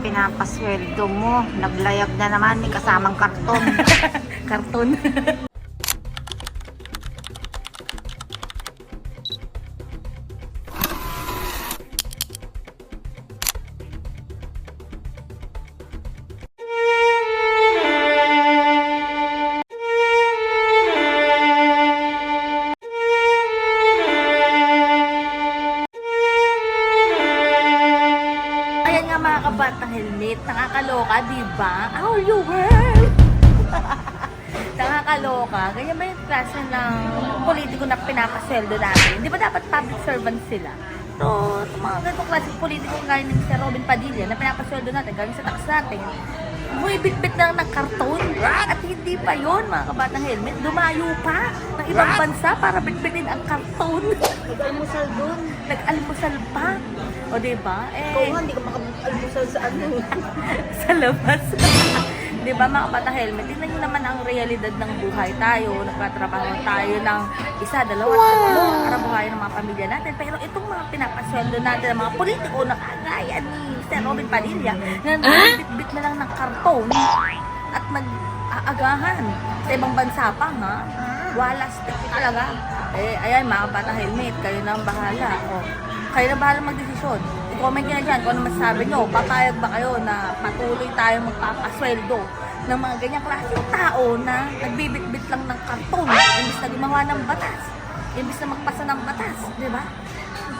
Pinapasweldo mo. Naglayag na naman. May kasamang karton. Karton. Mga kabatang helmet, nakakaloka, di ba? How you world? nakakaloka. Ganyan ba yung klase ng politiko na pinapasweldo natin? Di ba dapat public servant sila? So, sa mga ganitong klase ng politiko gaya ni Sir Robin Padilla na pinapasweldo natin, galing sa tax natin, bumibitbit lang ng karton. At hindi pa yon mga kabatang helmet. Dumayo pa ng ibang bansa para bitbitin ang karton. Nag-almusal dun. Nag-almusal pa. O, diba? Eh, Ikaw nga, hindi ka makapag-almusal sa ano. sa labas. Di ba mga bata helmet, tingnan nyo naman ang realidad ng buhay tayo. Nagtatrabaho tayo ng isa, dalawa, tatlo para buhayin ng mga pamilya natin. Pero itong mga pinapasweldo natin ng mga politiko na kagaya ni Sir Robin Padilla na nagbitbit karton at nag-aagahan sa ibang bansa pa, ha? Wala stick talaga. Eh, ayan mga bata helmet, kayo na ang bahala. O, kayo na bahala magdesisyon. I-comment nyo na dyan kung ano masasabi nyo. Papayag ba kayo na patuloy tayong magpapasweldo ng mga ganyang klaseng tao na nagbibitbit lang ng karton imbis na gumawa ng batas. Imbis na magpasa ng batas, di ba?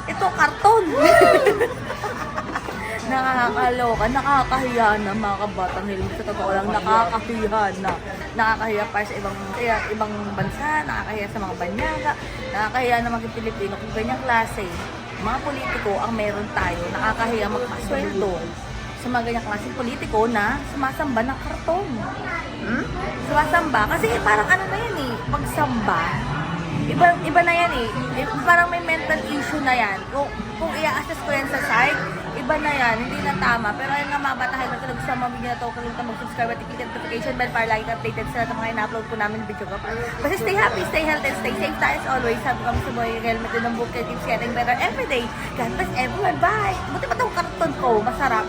Ito, karton! Nakakaloka, nakakahiya na mga kabatang helmet. Sa totoo lang, nakakahiya na. Nakakahiya para sa ibang kaya, ibang bansa, nakakahiya sa mga banyaga, nakakahiya na maging Pilipino kung ganyang klase. Mga politiko ang meron tayo, nakakahiya magpasweldo sa mga ganyang klaseng politiko na sumasamba ng karton. Hmm? Sumasamba. Kasi parang ano na yan eh, pagsamba, iba, iba na yan eh. Eh, Parang may mental issue na yan. Kung, kung i-assess ko yan sa site, iba na yan, hindi na tama. Pero ayun nga mga batahin, kung gusto mo mabigyan na to, kalimutan mag-subscribe at i-click notification bell para lagi updated sa lahat ng mga ina-upload ko namin video ko. Basta stay happy, stay healthy, stay safe tayo as always. Sabi kami sa buhay, helmet din ng book, keeps getting better every day. God bless everyone. Bye! Buti pa itong karton ko, masarap.